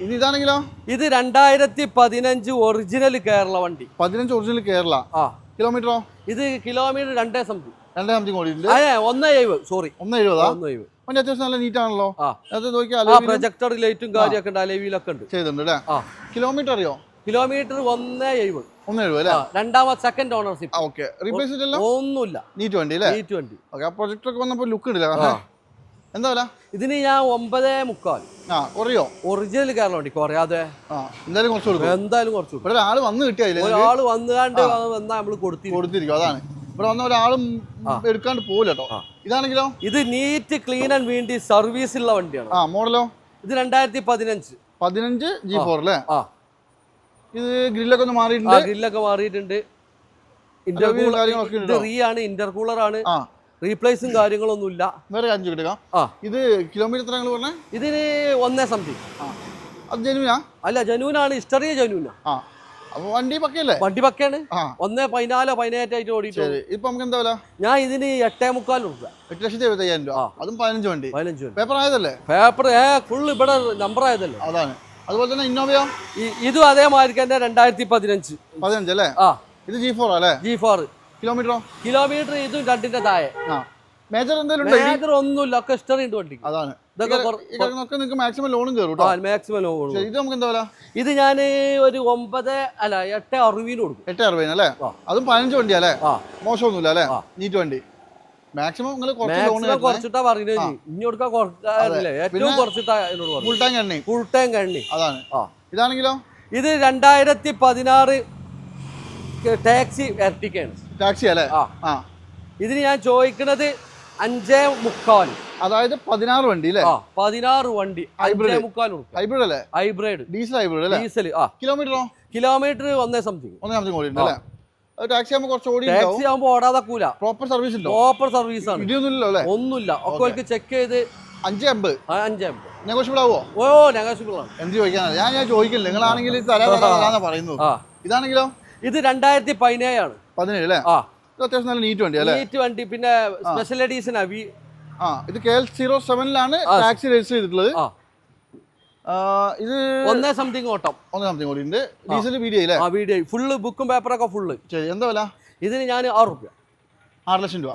ഇനി ഇതാണെങ്കിലോ? ഇത് രണ്ടായിരത്തി പതിനഞ്ച് ഒറിജിനൽ കേരള വണ്ടി. പതിനഞ്ച് ഒറിജിനൽ കേരള. ആ. കിലോമീറ്ററോ ഇത് കിലോമീറ്റർ രണ്ടേ സംതിങ് രണ്ടേ സംതിങ് ഓടിയിട്ടുണ്ട്. അതെ ഒന്ന് എഴുപത് സോറി ഒന്ന് എഴുപതാ? ഒന്ന് എഴുപത്. വണ്ടി അത്യാവശ്യം നല്ല നീറ്റ് ആണല്ലോ. അത് നോക്കിയാൽ പ്രൊജക്ടർ ലൈറ്റും കാര്യമൊക്കെ ഉണ്ട് അലവിയിലൊക്കെ ഉണ്ട്. ചെയ്തിട്ടുണ്ട് അല്ലേ? കിലോമീറ്റർ അറിയോ? കിലോമീറ്റർ ഒന്ന് എഴുപത്. ഒന്ന് എഴുപത് അല്ലേ? രണ്ടാമത് രണ്ടാമത്തെ സെക്കൻഡ് ഓണർഷിപ്പ് ഓക്കെ റീപ്ലേസ് ഒന്നുമില്ല. നീറ്റ് വണ്ടി അല്ലേ? നീറ്റ് വണ്ടി. ഓക്കെ ആ പ്രൊജക്ടർ ഒക്കെ വന്നപ്പോൾ ലുക്ക് ഉണ്ടല്ലേ എന്താ വില? ഇതിന് ഞാൻ ഒമ്പത് മുക്കാൽ. ആ കുറയോ? ഒറിജിനൽ കേരള വണ്ടി കുറയാതെ എന്തായാലും കുറച്ച് കൊടുക്കും. എന്തായാലും കുറച്ച് കൊടുക്കും. ഒരാൾ വന്ന് കിട്ടിയായില്ലേ ഒരാൾ വന്നുകാണ്ട് വന്നാൽ നമ്മൾ കൊടുത്തി കൊടുത്തിരിക്കും. അതാണ്. ഇവിടെ വന്ന ഒരാളും എടുക്കാണ്ട് പോകില്ല കേട്ടോ. ഇതാണെങ്കിലോ? ഇത് നീറ്റ് ക്ലീൻ ആൻഡ് വേണ്ടി സർവീസ് ഉള്ള വണ്ടിയാണ്. ആ മോഡലോ? ഇത് രണ്ടായിരത്തി പതിനഞ്ച്. പതിനഞ്ച് ജി ഫോർ അല്ലേ ആ. ഇത് ഗ്രില്ലൊക്കെ ഒന്ന് മാറിയിട്ടുണ്ട്. ഗ്രില്ലൊക്കെ മാറിയിട്ടുണ്ട്. ഇന്റർകൂളർ കാര്യങ്ങളൊക്കെ റീ ആണ് ഇന്റർകൂളർ ആണ്. റീപ്ലേസും കാര്യങ്ങളൊന്നുമില്ല. വേറെ കാര്യം കിട്ടുക ആ. ഇത് കിലോമീറ്റർ എത്ര പറഞ്ഞേ? ഇതിന് ഒന്നേ സംതിങ് അത് ജനുവിനാ അല്ല ജനുവിനാണ് ഹിസ്റ്ററിയ ജനുവിനാ ആ. അപ്പോൾ വണ്ടി പക്കയല്ലേ? വണ്ടി പക്കയാണ്. ആ. ഒന്നേ പതിനാലോ പതിനേറ്റായിട്ട് ഓടിയിട്ടു ശരി. ഇപ്പൊ നമുക്ക് എന്താ വില? ഞാൻ ഇതിന് എട്ടേ മുക്കാൽ എട്ട് ലക്ഷത്തി എഴുപത്തി അയ്യായിരം രൂപ. ആ. അതും പതിനഞ്ച് വണ്ടി. പതിനഞ്ച് പേപ്പർ ആയതല്ലേ? പേപ്പർ ഏ ഫുള്ള് ഇവിടെ നമ്പർ ആയതല്ലേ? അതാണ്. അതുപോലെ തന്നെ ഇന്നോവയോ ഇതും അതേമാതിരി തന്നെ രണ്ടായിരത്തി പതിനഞ്ച്. പതിനഞ്ച് അല്ലേ? ആ. ഇത് ജി ഫോർ അല്ലേ? ജി ഫോർ കിലോമീറ്ററോ? കിലോമീറ്റർ ഇതും രണ്ടിന്റെ താഴെ. ആ. മേജർ എന്തെങ്കിലും ഒന്നുമില്ല ഒക്കെ ഹിസ്റ്ററി ഉണ്ട് വണ്ടി അതാണ്. ഇതൊക്കെ നിങ്ങൾക്ക് മാക്സിമം ലോണും കയറും മാക്സിമം ലോൺ ഇത് നമുക്ക് എന്താ വില? ഇത് ഞാൻ ഒരു ഒമ്പത് അല്ല എട്ട് അറുപതിന് കൊടുക്കും. എട്ട് അറുപതിന് അല്ലേ? അതും പതിനഞ്ച് വണ്ടി അല്ലേ? മോശമൊന്നുമില്ല അല്ലേ. നീറ്റ് വണ്ടി. മാക്സിമം നിങ്ങൾ കുറച്ചിട്ടാ പറഞ്ഞത് ഇനി. കൊടുക്കാൻ കുറച്ചില്ല ഏറ്റവും കുറച്ചിട്ടാ ഫുൾ ടാങ്ക് എണ്ണയും ഫുൾ ടൈം കണ്ണി അതാണ്. ഇതാണെങ്കിലോ? ഇത് രണ്ടായിരത്തി പതിനാറ് ടാക്സി എർട്ടിക്കാണ് ടാക്സി അല്ലേ? ആ. ആ. ഇതിന് ഞാൻ ചോദിക്കുന്നത് അഞ്ചേ മുക്കാൽ. അതായത് പതിനാറ് വണ്ടി അല്ലേ? പതിനാറ് വണ്ടി. ഹൈബ്രിഡ് മുക്കാൽ ഹൈബ്രിഡ് അല്ലേ? ഹൈബ്രിഡ് ഡീസൽ ഹൈബ്രിഡ് അല്ലേ? ഡീസൽ ആ. കിലോമീറ്ററോ കിലോമീറ്റർ ഒന്നേ സംതിങ് ഒന്നേ സംതിങ് ഓടി അല്ലേ? ടാക്സി ആകുമ്പോൾ കുറച്ച് ഓടി ടാക്സി ആകുമ്പോൾ ഓടാതെ പ്രോപ്പർ സർവീസ് ഉണ്ടോ? പ്രോപ്പർ സർവീസ് ആണ്. ഇടിയൊന്നുമില്ലല്ലോ അല്ലേ? ഒന്നുമില്ല. ഒക്കെ ചെക്ക് ചെയ്ത് അഞ്ച് അമ്പത്. ആ, അഞ്ചേ നെഗോഷ്യബിൾ ആവോ ഓ നെഗോഷ്യബിൾ ആണ്. എന്ത് ഞാൻ ഞാൻ ചോദിക്കില്ല. നിങ്ങളാണെങ്കിൽ ഇത് തരാ തരാ തരാന്നാ പറയുന്നത് ഇതാണെങ്കിലോ? ഇത് രണ്ടായിരത്തി പതിനേഴാണ്. പതിനേഴ് അല്ലേ ആ. ഇത് അത്യാവശ്യം നല്ല നീറ്റ് വണ്ടി അല്ലേ? നീറ്റ് വണ്ടി പിന്നെ സ്പെഷ്യൽ എഡീഷൻ വി ആ ഇത് കെ എൽ സീറോ സെവനിലാണ് ടാക്സി രജിസ്റ്റർ ചെയ്തിട്ടുള്ളത്. ആ. ഇത് ഒന്നേ സംതിങ് ഓട്ടം. ഒന്നേ സംതിങ് കൂടി ഉണ്ട് ഡീസൽ വീഡിയോ അല്ലേ? ആ വീഡിയോ. ഫുള്ള് ബുക്കും പേപ്പറൊക്കെ ഫുള്ള് ശരി എന്താ വില? ഇതിന് ഞാൻ ആറ് റുപ്യ. ആറ് ലക്ഷം രൂപ.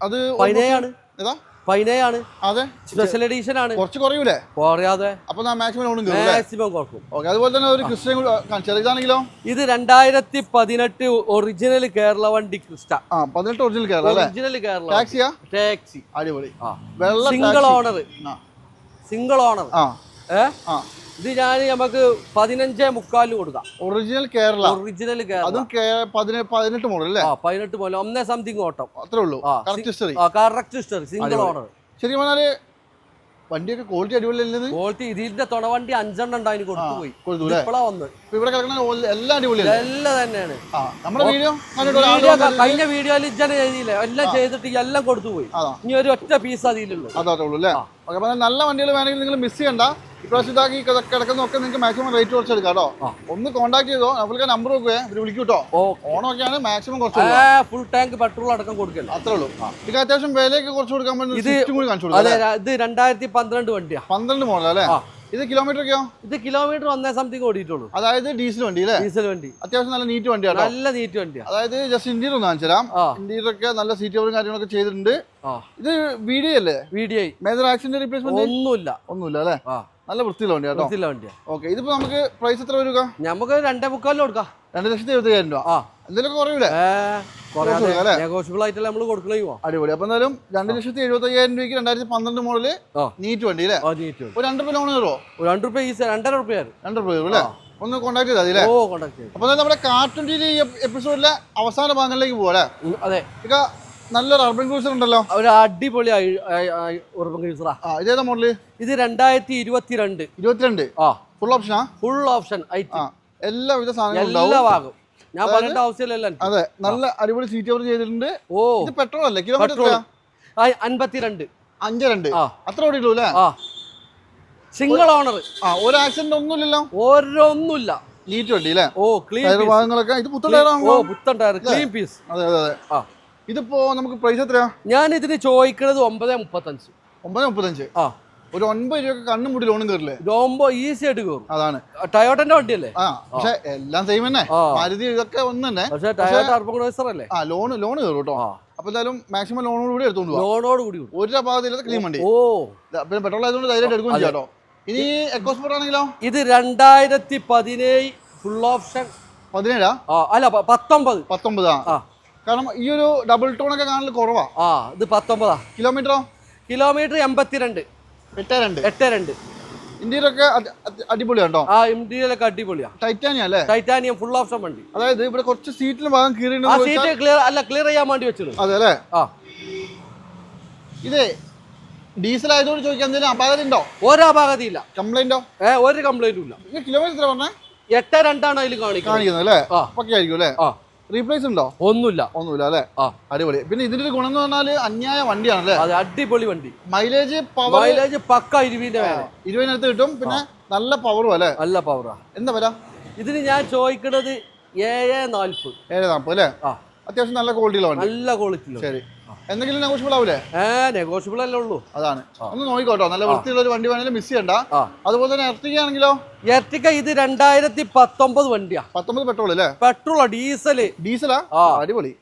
അത് പതിനേഴാണ്. ഏതാ? പതിനേഴാണ് അതെ. സ്പെഷ്യൽ എഡീഷൻ ആണ്. കുറച്ച് കുറയൂലേ? കുറയാതെ. അപ്പൊ മാക്സിമം മാക്സിമം കുറക്കും. ഓക്കെ അതുപോലെ തന്നെ ഒരു ക്രിസ്ത്യൻ കൂടി ഇത് രണ്ടായിരത്തി പതിനെട്ട് ഒറിജിനൽ കേരള വണ്ടി ക്രിസ്റ്റ. ആ പതിനെട്ട് ഒറിജിനൽ കേരള ഒറിജിനൽ കേരള ടാക്സിയാ ടാക്സി അടിപൊളി. സിംഗിൾ ഓണർ സിംഗിൾ ഓണർ ആ. ഇത് ഞാൻ നമുക്ക് പതിനഞ്ചേ മുക്കാലിന് കൊടുക്കാം. ഒറിജിനൽ കേരള ഒറിജിനൽ കേരള അതും പതിനെട്ട് മോഡൽ അല്ലേ? പതിനെട്ട് മോഡൽ ഒന്നേ സംതിങ് ഓട്ടം അത്രേ ഉള്ളൂ. കറക്റ്റ് ഹിസ്റ്ററി സിംഗിൾ ഓണർ ശരിക്കും പറഞ്ഞാൽ വണ്ടിയൊക്കെ ക്വാളിറ്റി അടിപൊളിയല്ലേ ക്വാളിറ്റി ഇതിന്റെ തുണവണ്ടി അഞ്ചെണ്ണം ഉണ്ടായി കൊടുത്തുപോയി കൊടുത്തു അല്ലേ? ഇപ്പളാ വന്ന് ഇപ്പൊ ഇവിടെ കിടക്കുന്ന എല്ലാം എല്ലാം തന്നെയാണ്. നമ്മുടെ വീഡിയോ കഴിഞ്ഞ വീഡിയോയിൽ ഇജ്ജനെ ചെയ്തില്ല എല്ലാം ചെയ്തിട്ട് എല്ലാം കൊടുത്തുപോയി ഇനി ഒരു ഒറ്റ പീസ് അതിലുള്ളൂ. അതാ ഉള്ളൂ അല്ലേ? ഓക്കെ അപ്പം നല്ല വണ്ടികൾ വേണമെങ്കിൽ നിങ്ങൾ മിസ് ചെയ്യണ്ട. ഇപ്രാവശ്യം ഇതാക്കി കിട- കിടക്കുന്നൊക്കെ നിങ്ങൾക്ക് മാക്സിമം റേറ്റ് കുറച്ച് എടുക്കാം കേട്ടോ ഒന്ന് കോൺടാക്ട് ചെയ്തോ നമ്മൾക്ക് നമ്പർ നോക്കുവേ ഇവർ വിളിക്കും കേട്ടോ ഓ ഓണമൊക്കെയാണ് മാക്സിമം കുറച്ച് ഫുൾ ടാങ്ക് പെട്രോൾ അടക്കം കൊടുക്കില്ല? അത്രേ ഉള്ളൂ. ഇത് അത്യാവശ്യം വിലയൊക്കെ കുറച്ച് കൊടുക്കാൻ പറ്റും ഇത് രണ്ടായിരത്തി പന്ത്രണ്ട് വണ്ടിയാണ് പന്ത്രണ്ട് മോഡൽ അല്ലേ. ഇത് കിലോമീറ്റർ ഒക്കെയോ ഇത് കിലോമീറ്റർ ഒന്നേ സംതിങ് ഓടിയിട്ടുള്ളൂ. അതായത് ഡീസൽ വണ്ടി അല്ലേ? ഡീസൽ വണ്ടി. അത്യാവശ്യം നല്ല നീറ്റ് വണ്ടിയാണ് നല്ല നീറ്റ് വണ്ടിയാണ് അതായത് ജസ്റ്റ് ഇന്ത്യയിൽ ഒന്ന് കാണിച്ചു തരാം ഇന്ത്യയിൽ ഒക്കെ നല്ല സീറ്റ് കവറും കാര്യങ്ങളൊക്കെ ചെയ്തിട്ടുണ്ട്. ഇത് വീഡിയോ അല്ലേ? V D I major accident replacement ഒന്നുമില്ല. ഒന്നുമില്ല അല്ലേ? നല്ല വൃത്തിയുള്ള വണ്ടിയാണ് വൃത്തിയുള്ള വണ്ടിയാണ് ഓക്കെ ഇതിപ്പോ നമുക്ക് പ്രൈസ് എത്ര വരിക നമുക്ക് രണ്ടേ മുക്കാലിന് കൊടുക്കാം. രണ്ട് ലക്ഷത്തി എഴുപത്തി രൂപ. ആ. നമ്മൾ കൊടുക്കണോ അടിപൊളി. അപ്പൊ എന്തായാലും രണ്ട് ലക്ഷത്തി എഴുപത്തി അയ്യായിരം രൂപയ്ക്ക് രണ്ടായിരത്തി പന്ത്രണ്ട് മോഡൽ നീറ്റ് വണ്ടി അല്ലേ? ഒരു രണ്ട് രൂപ ലോൺ തരുമോ രണ്ട് രൂപ രണ്ടര റുപ്യ രണ്ട് രൂപ തരും അല്ലേ? ഒന്ന് കോൺടാക്ട് ചെയ്താൽ അല്ലേ? കോണ്ടാക്ട് അപ്പൊ നമ്മുടെ കാർട്ടൂൺ ടി എപ്പിസോഡിലെ അവസാന ഭാഗങ്ങളിലേക്ക് അല്ലേ? അതെ. നല്ലൊരു അർബൻ ക്രൂസർ ഉണ്ടല്ലോ. ഒരു അടിപൊളി ഇതേതാ മോഡൽ ഇത് രണ്ടായിരത്തി ഇരുപത്തിരണ്ട്. ഇരുപത്തിരണ്ട്. ആ. ഫുൾ ഓപ്ഷനാ ഫുൾ ഓപ്ഷൻ എല്ലാ വിധ സാധനങ്ങളും എല്ലാ ഭാഗം ഞാൻ പറഞ്ഞിട്ട് ആവശ്യമില്ലല്ലോ. അതെ നല്ല അടിപൊളി സീറ്റ് കവർ ചെയ്തിട്ടുണ്ട്. ഓ. ഇത് പെട്രോൾ അല്ലേ? കിലോമീറ്റർ അൻപത്തിരണ്ട്. അഞ്ച് രണ്ട് ആ. അത്ര ഓടി അല്ലേ? സിംഗിൾ ഓണർ ആ ഒരു ആക്സിഡന്റ് ഒന്നുമില്ലല്ലോ? ഓരോന്നുമില്ല. നീറ്റ് വണ്ടി അല്ലേ ഓ ക്ലീൻ ടയർ ഭാഗങ്ങളൊക്കെ. ഇത് പുത്തൻ ഓ ടയറാണല്ലോ പുത്തൻ ടയർ ക്ലീൻ പീസ് അതെ അതെ അതെ. ആ. ഇതിപ്പോ നമുക്ക് പ്രൈസ് എത്രയാ? ഞാൻ ഇതിന് ചോദിക്കുന്നത് ഒമ്പത് മുപ്പത്തഞ്ച്. ഒമ്പത് മുപ്പത്തഞ്ച്. ആ. ഒരു ഒൻപത് രൂപ കണ്ണും മുടി ലോണും കയറില്ലേ? ഇതാകുമ്പോ ഈസി ആയിട്ട് കയറും. അതാണ്. ടയോട്ടന്റെ വണ്ടിയല്ലേ? ആ പക്ഷെ എല്ലാം സെയിം തന്നെ. മരുതി ഇതൊക്കെ ഒന്ന് തന്നെ പക്ഷെ ടയോട്ട അർബോണൈസർ അല്ലേ? ആ ലോൺ ലോൺ കയറും കേട്ടോ. അപ്പൊ എന്തായാലും മാക്സിമം ലോണോട് കൂടി എടുത്തോണ്ട് ലോണോട് കൂടി ഒരു ഭാഗത്തില്ലാത്ത ക്ലീൻ വണ്ടി. ഓ. പിന്നെ പെട്രോൾ ആയതുകൊണ്ട് ധൈര്യമായിട്ട് എടുക്കുകയും ചെയ്യാം കേട്ടോ. ഇനി എക്കോസ്പോർട്ട് ആണെങ്കിലോ? ഇത് രണ്ടായിരത്തി പതിനേഴ് ഫുൾ ഓപ്ഷൻ പതിനേഴാ അല്ല പത്തൊമ്പത്. പത്തൊമ്പതാ? കാരണം ഈ ഒരു ഡബിൾ ടോൺ ഒക്കെ കാണൽ കുറവാ. ആ ഇത് പത്തൊമ്പതാ. കിലോമീറ്ററോ കിലോമീറ്റർ എൺപത്തിരണ്ട്. എട്ട് രണ്ട്. എട്ട് രണ്ട്. ഇന്ത്യയിലൊക്കെ അത് അടിപൊളിയാണ്? ആ ഇന്ത്യയിലൊക്കെ അടിപൊളിയാ. ടൈറ്റാനിയ അല്ലേ? ടൈറ്റാനിയം ഫുൾ ഓപ്ഷൻ വണ്ടി. അതായത് ഇവിടെ കുറച്ച് സീറ്റിന് ഭാഗം ആ കീറിയിട്ടുണ്ടെന്ന് സീറ്റ് ക്ലിയർ അല്ല ക്ലിയർ ചെയ്യാൻ വേണ്ടി വെച്ചത്. അതെ അല്ലേ? ആ. ഇതേ ഡീസൽ ആയതുകൊണ്ട് ചോദിക്കാൻ എന്തെങ്കിലും അപാകത ഉണ്ടോ? ഒരപാകതയില്ല കംപ്ലൈന്റോ ഏ ഒരു കംപ്ലൈന്റും ഇല്ല. കിലോമീറ്റർ എത്ര പറഞ്ഞേ? എട്ട് രണ്ടാണ് അതിൽ കാണിക്കുന്നത്. കാണിക്കുന്നത് അല്ലേ? ആ. പക്കെ ആയിരിക്കും അല്ലേ? ആ. റീപ്ലേസ് ഉണ്ടോ? ഒന്നുമില്ല. ഒന്നുമില്ല അല്ലേ? ആ. അടിപൊളി. പിന്നെ ഇതിന്റെ ഒരു ഗുണം എന്ന് പറഞ്ഞാൽ അന്യായ വണ്ടിയാണ് അല്ലേ അത് അടിപൊളി വണ്ടി. മൈലേജ് പവർ മൈലേജ് പക്ക ഇരുവിന്റെ ഇരുപതിനടുത്ത് കിട്ടും. പിന്നെ നല്ല പവറും അല്ലേ? നല്ല പവറാ എന്താ പറയാ ഇതിന് ഞാൻ ചോദിക്കുന്നത് ഏഴ് നാൽപ്പത് ഏഴ് നാൽപ്പത് അല്ലേ? അത്യാവശ്യം നല്ല ക്വാളിറ്റിയുള്ള വണ്ടി. നല്ല ക്വാളിറ്റി ശരി. എന്തെങ്കിലും നെഗോഷ്യബിൾ ആവൂലേ? ഏഹ് നെഗോഷ്യബിൾ അല്ലേ ഉള്ളൂ. അതാണ്. ഒന്ന് നോക്കിക്കോട്ടോ. നല്ല വൃത്തിയുള്ള ഒരു വണ്ടി വേണമെങ്കിലും മിസ് ചെയ്യണ്ട. അതുപോലെ തന്നെ എർട്ടിക്ക ആണെങ്കിലോ? എർട്ടിക്ക ഇത് രണ്ടായിരത്തി പത്തൊമ്പത് വണ്ടിയാ. പത്തൊമ്പത് പെട്രോൾ അല്ലേ? പെട്രോൾ ഡീസൽ ഡീസലാ? ആ. അടിപൊളി.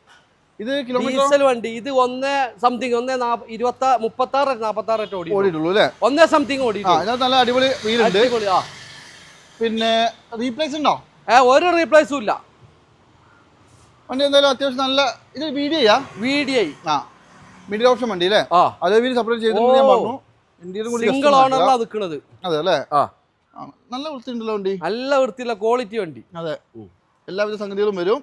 ഇത് ഡീസൽ വണ്ടി ഇത് ഒന്ന് സംതിങ് ഒന്ന് ഇരുപത്തി മുപ്പത്തി ആറ് നാപ്പത്തി ആറ് ഓടി ഓടിയിട്ടുള്ളൂ അല്ലേ? ഒന്ന് സംതിങ് ഓടി നല്ല അടിപൊളി വീലുണ്ട് പിന്നെ റീപ്ലേസ് ഉണ്ടോ? ഏഹ് ഒരു റീപ്ലേസും ഇല്ല. വണ്ടി എന്തായാലും അത്യാവശ്യം നല്ല ഇത് വീഡിയോയാ വി ഡി ഐ. ആ. മിഡിൽ ഓപ്ഷൻ വണ്ടി അല്ലേ? ആ. അതേ വീട് സെപ്പറേറ്റ് ചെയ്തിട്ടുണ്ട് ഞാൻ പറഞ്ഞു. ഇന്ത്യയിലും കൂടി സിംഗിൾ നോക്കുക. നിൽക്കുന്നത് അതെ അല്ലേ? ആ. നല്ല വൃത്തിയുണ്ടല്ലോ വണ്ടി. നല്ല വൃത്തിയുള്ള ക്വാളിറ്റി വണ്ടി. അതെ. എല്ലാവിധ സംഗതികളും വരും.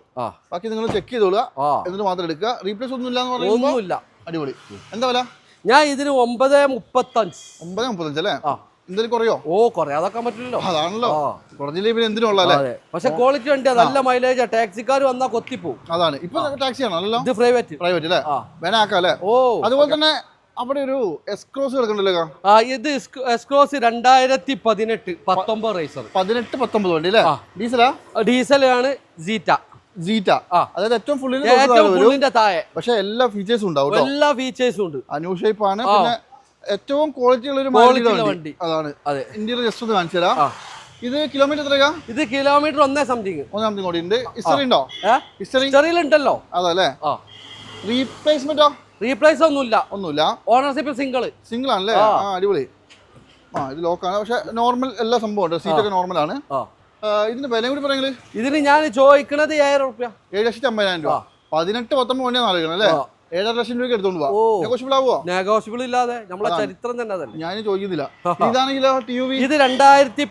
ബാക്കി നിങ്ങൾ ചെക്ക് ചെയ്തോളുക. എന്നിട്ട് മാത്രം എടുക്കുക. റീപ്ലേസ് ഒന്നും ഇല്ലാന്ന് പറയുമ്പോൾ ഒന്നുമില്ല. അടിപൊളി. എന്താ വില? ഞാൻ ഇതിന് ഒമ്പത് മുപ്പത്തഞ്ച്. ഒമ്പത് മുപ്പത്തഞ്ച് അല്ലേ? ആ. എന്തെങ്കിലും കുറയോ? ഓ കുറയാതൊക്കാൻ പറ്റില്ലല്ലോ. അതാണല്ലോ. കുറഞ്ഞില്ലേ പിന്നെ എന്തിനുള്ള അല്ലേ? പക്ഷെ ക്വാളിറ്റി വണ്ടിയാ നല്ല മൈലേജ് ടാക്സിക്കാർ വന്നാ കൊത്തിപ്പോ അതാണ്. ഇപ്പൊ ടാക്സി ആണല്ലോ? ഇത് പ്രൈവറ്റ് പ്രൈവറ്റ് അല്ലേ വേനാക്കാം അല്ലേ? ഓ. അതുപോലെ തന്നെ അവിടെ ഒരു എസ്ക്രോസ് കിടക്കണ്ടല്ലോ ആ ഇത് എസ്ക്രോസ് രണ്ടായിരത്തി പതിനെട്ട് പത്തൊമ്പത് റേസർ പതിനെട്ട് പത്തൊമ്പത് വണ്ടി അല്ലേ? ഡീസലാ ഡീസലാണ് സീറ്റ സീറ്റ. അതായത് ഏറ്റവും ഫുള്ളിന് ഏറ്റവും ഫുള്ളിന്റെ താഴെ. പക്ഷെ എല്ലാ ഫീച്ചേഴ്സും ഉണ്ടാവും എല്ലാ ഫീച്ചേഴ്സും ഉണ്ട്. ഷേപ്പ് ആണ്. പിന്നെ ഏറ്റവും ക്വാളിറ്റി ഉള്ള ഒരു വണ്ടി. അതാണ്. അതെ. ഇന്ത്യയിൽ ജസ്റ്റ് ഒന്ന് കാണിച്ചു തരാം. ഇത് കിലോമീറ്റർ എത്രയാ? ഇത് കിലോമീറ്റർ ഒന്നേ സംതിങ് ഒന്നാമത്തെ കൂടി ഉണ്ട്. ഹിസ്റ്ററി ഉണ്ടോ? ഹിസ്റ്ററി ഉണ്ടല്ലോ അതല്ലേ? റീപ്ലേസ്മെന്റോ റീപ്ലേസ് ഒന്നുമില്ല. ഒന്നുമില്ല. ഓണർഷിപ്പ് സിംഗിൾ സിംഗിൾ ആണല്ലേ? ആ. അടിപൊളി. ആ ഇത് ലോക്കാണ് പക്ഷെ നോർമൽ എല്ലാ സംഭവം ഉണ്ട്. സീറ്റൊക്കെ നോർമലാണ് ആ. ഇതിന്റെ വില കൂടി പറയുന്നത് ഇതിന് ഞാൻ ചോദിക്കുന്നത് ഏഴായിരം റുപ്യ ഏഴ് ലക്ഷത്തി അമ്പതിനായിരം രൂപ. പതിനെട്ട് പത്തൊമ്പത് മണിയാണ് അറിയണം അല്ലേ. ഏഴര ലക്ഷം രൂപയ്ക്ക് എടുത്തോണ്ട്. പോവാം നെഗോഷ്യബിൾ ആവുമോ നെഗോഷ്യബിൾ ഇല്ലാതെ. നമ്മളെ ചരിത്രം തന്നെ അതല്ലേ. ഞാൻ ചോദിക്കുന്നില്ല. ഇതാണെങ്കിലോ ടി യു വി ഇത് രണ്ടായിരത്തി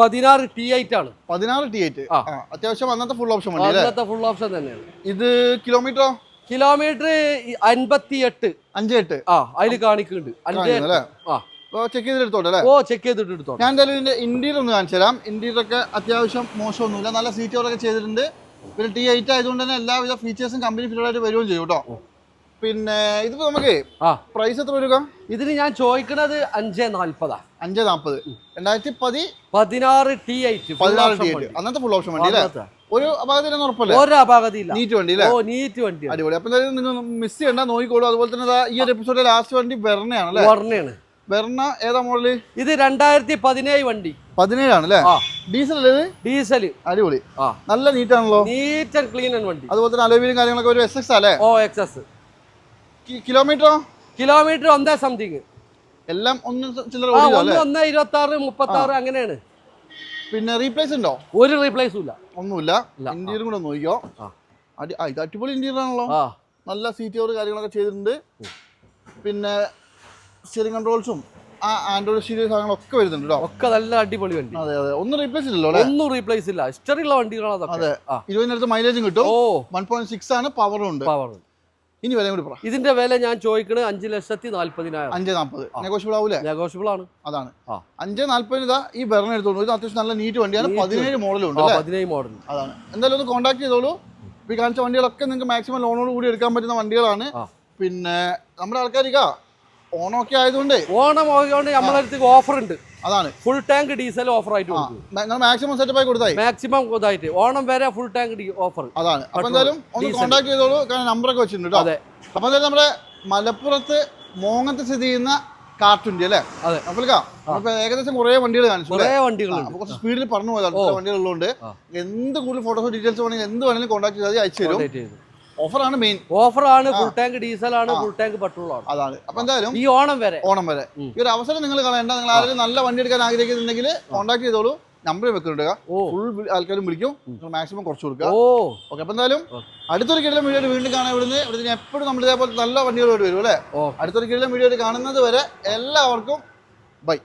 പതിനാറ് ടി എയ്റ്റ് ആണ്. പതിനാറ് ടി എയ്റ്റ്. അത്യാവശ്യം അന്നത്തെ ഫുൾ ഓപ്ഷൻ അന്നത്തെ ഫുൾ ഓപ്ഷൻ തന്നെയാണ്. ഇത് കിലോമീറ്ററോ കിലോമീറ്റർ അൻപത്തി എട്ട് അഞ്ച് എട്ട്. ആ അതിൽ കാണിക്കുന്നുണ്ട്. അഞ്ച് അല്ലേ? ആ. ചെക്ക് ചെയ്തിട്ട് ഓ ചെക്ക് ചെയ്തിട്ട് എടുത്തോ ഞാൻ എന്തായാലും ഇതിന്റെ ഇന്റീരിയർ ഒന്ന് കാണിച്ചു തരാം. ഇന്റീരിയർ ഒക്കെ അത്യാവശ്യം മോശമൊന്നുമില്ല. നല്ല സീറ്റുകളൊക്കെ ചെയ്തിട്ടുണ്ട്. പിന്നെ ടി എയ്റ്റ് ആയതുകൊണ്ട് തന്നെ എല്ലാവിധ ഫീച്ചേഴ്സും കമ്പനി ഫിറ്റഡ് ആയിട്ട് വരികയും ചെയ്യും കേട്ടോ. പിന്നെ ഇതിപ്പോ നമുക്ക് ആ. പ്രൈസ് എത്ര വരിക ഇതിന് ഞാൻ ചോദിക്കുന്നത് അഞ്ച് നാല്പതാ അഞ്ച് നാൽപ്പത്. രണ്ടായിരത്തി പതി പതിനാറ് ടി ഐറ്റ് പതിനാറ് ടി ഐറ്റ് അന്നത്തെ ഫുൾ ഓപ്ഷൻ വണ്ടി അല്ലേ? ഒരു അപാകത്തിന് ഉറപ്പല്ലേ? ഒരു അപാകതയില്ല നീറ്റ് വണ്ടി അല്ലേ? ഓ നീറ്റ് വണ്ടി അടിപൊളി. അപ്പൊ നിങ്ങൾ മിസ് ചെയ്യണ്ട നോക്കിക്കോളൂ. അതുപോലെ തന്നെ ഈ ഒരു എപ്പിസോഡിലെ ലാസ്റ്റ് വണ്ടി വെർണയാണ് അല്ലേ? വർണയാണ് വെർണ ഏതാ മോഡൽ ഇത് രണ്ടായിരത്തി പതിനേഴ് വണ്ടി. പതിനേഴാണ് അല്ലേ? ആ. ഡീസൽ അല്ലേ ഡീസൽ അടിപൊളി. നല്ല നീറ്റ് ആണല്ലോ. നീറ്റ് ആൻഡ് ക്ലീൻ ആണ് വണ്ടി. അതുപോലെ തന്നെ അലോവിലും കാര്യങ്ങളൊക്കെ ഒരു എസ് എക്സ് അല്ലേ? ഓ എക്സസ് കിലോമീറ്ററോ കിലോമീറ്റർ ഒന്നേ സംതിങ് എല്ലാം ഒന്ന് ചില്ലറ ഒന്ന് ഇരുപത്തി ആറ് മുപ്പത്തി ആറ് അങ്ങനെയാണ്. പിന്നെ റീപ്ലേസ് ഉണ്ടോ? ഒരു റീപ്ലേസും ഇല്ല. ഒന്നുമില്ല. ഇന്റീരിയർ കൂടെ നോക്കിയോ. അടി ഇത് അടിപൊളി ഇന്റീരിയർ ആണല്ലോ. ആ. നല്ല സീറ്റ് കവർ കാര്യങ്ങളൊക്കെ ചെയ്തിട്ടുണ്ട്. പിന്നെ സ്റ്റിയറിംഗ് കൺട്രോൾസും ആ ആൻഡ്രോയിഡ് സ്റ്റീരിയോ സാധനങ്ങളൊക്കെ വരുന്നുണ്ട് കേട്ടോ ഒക്കെ നല്ല അടിപൊളി വണ്ടി. അതെ അതെ. ഒന്നും റീപ്ലേസ് ഇല്ലല്ലോ അല്ലേ? ഒന്നും റീപ്ലേസ് ഇല്ല. ഇഷ്ടമുള്ള വണ്ടികളാണ് അതെ. ഇരുപതിനടുത്ത് മൈലേജും കിട്ടും. ഓ. വൺ പോയിന്റ് സിക്സ് ആണ് പവറും ഉണ്ട്. പവർ ഇനി വില കൂടി പറ. ഇതിന്റെ വില ഞാൻ ചോദിക്കണത് അഞ്ച് ലക്ഷത്തി നാല്പതിനായിരം. അഞ്ച് നാൽപ്പത് നെഗോഷ്യബിൾ ആവൂലേ? നെഗോഷ്യബിൾ ആണ്. അതാണ്. അഞ്ച് നാൽപ്പതിന് ഇതാ ഈ ബെർണ എടുത്തോളൂ ഇത് അത്യാവശ്യം നല്ല നീറ്റ് വണ്ടിയാണ്. പതിനേഴ് മോഡലും ഉണ്ട് ആ അല്ലേ? പതിനേഴ് മോഡൽ. അതാണ്. എന്തായാലും ഒന്ന് കോൺടാക്ട് ചെയ്തോളൂ. ഈ കാണിച്ച വണ്ടികളൊക്കെ നിങ്ങൾക്ക് മാക്സിമം ലോണോട് കൂടി എടുക്കാൻ പറ്റുന്ന വണ്ടികളാണ്. പിന്നെ നമ്മുടെ ആൾക്കാരിക്ക ഓണമൊക്കെ ആയതുകൊണ്ട് ഓണം ആയതുകൊണ്ട് നമ്മളെ അടുത്ത് ഓഫർ ഉണ്ട്. അതാണ്. ഫുൾ ടാങ്ക് ഡീസൽ ഓഫർ ആയിട്ട് കൊടുക്കും മാക്സിമം സെറ്റപ്പ് ആയി കൊടുത്തായി. മാക്സിമം ഇതായിട്ട്. ഓണം വരെ ഫുൾ ടാങ്ക് ഓഫർ അതാണ്. അപ്പൊ എന്തായാലും ഒന്ന്. കോൺടാക്ട് ചെയ്തോളൂ. കാരണം നമ്പറൊക്കെ വെച്ചിട്ടുണ്ട് അതെ. അപ്പൊ എന്തായാലും നമ്മുടെ മലപ്പുറത്ത് മോങ്ങത്ത് സ്ഥിതി ചെയ്യുന്ന കാർട്ടുണ്ട് അല്ലേ? അതെ. അപ്പോൾ ഏകദേശം കുറേ വണ്ടികൾ കാണിച്ചു കുറേ വണ്ടികൾ കുറച്ച് സ്പീഡിൽ പറഞ്ഞു പോയത് അടുത്ത വണ്ടികളുള്ളതുകൊണ്ട് എന്ത് കൂടുതൽ ഫോട്ടോസ് ഡീറ്റെയിൽസ് വേണമെങ്കിൽ എന്ത് വേണമെങ്കിലും കോൺടാക്ട് ചെയ്താൽ അയച്ചു തരും. ഓഫറാണ് മെയിൻ ഓഫറാണ് ഫുൾ ടാങ്ക് ഡീസലാണ് ആണ് ഫുൾ ടാങ്ക് പെട്രോൾ ആണ് അതാണ്. അപ്പൊ എന്തായാലും ഈ ഓണം വരെ. ഓണം വരെ. ഈ ഒരു അവസരം നിങ്ങൾ കളയണ്ട നിങ്ങൾ ആരെങ്കിലും നല്ല വണ്ടി എടുക്കാൻ ആഗ്രഹിക്കുന്നുണ്ടെങ്കിൽ കോൺടാക്ട് ചെയ്തോളൂ. നമ്പർ വെക്കുന്നുണ്ട്. ഓ. ഫുൾ ആൾക്കാരും വിളിക്കും. നിങ്ങൾ മാക്സിമം കുറച്ച് കൊടുക്കുക. ഓ. ഓക്കെ അപ്പൊ എന്തായാലും. അടുത്തൊരു കിടലം വീഡിയോ വീണ്ടും കാണാൻ ഇവിടുന്ന്. ഇവിടുന്ന് എപ്പോഴും നമ്മൾ ഇതേപോലെ നല്ല വണ്ടികളോട് വരും അല്ലേ? അടുത്തൊരു കിടലം വീഡിയോ കാണുന്നത് വരെ എല്ലാവർക്കും ബൈ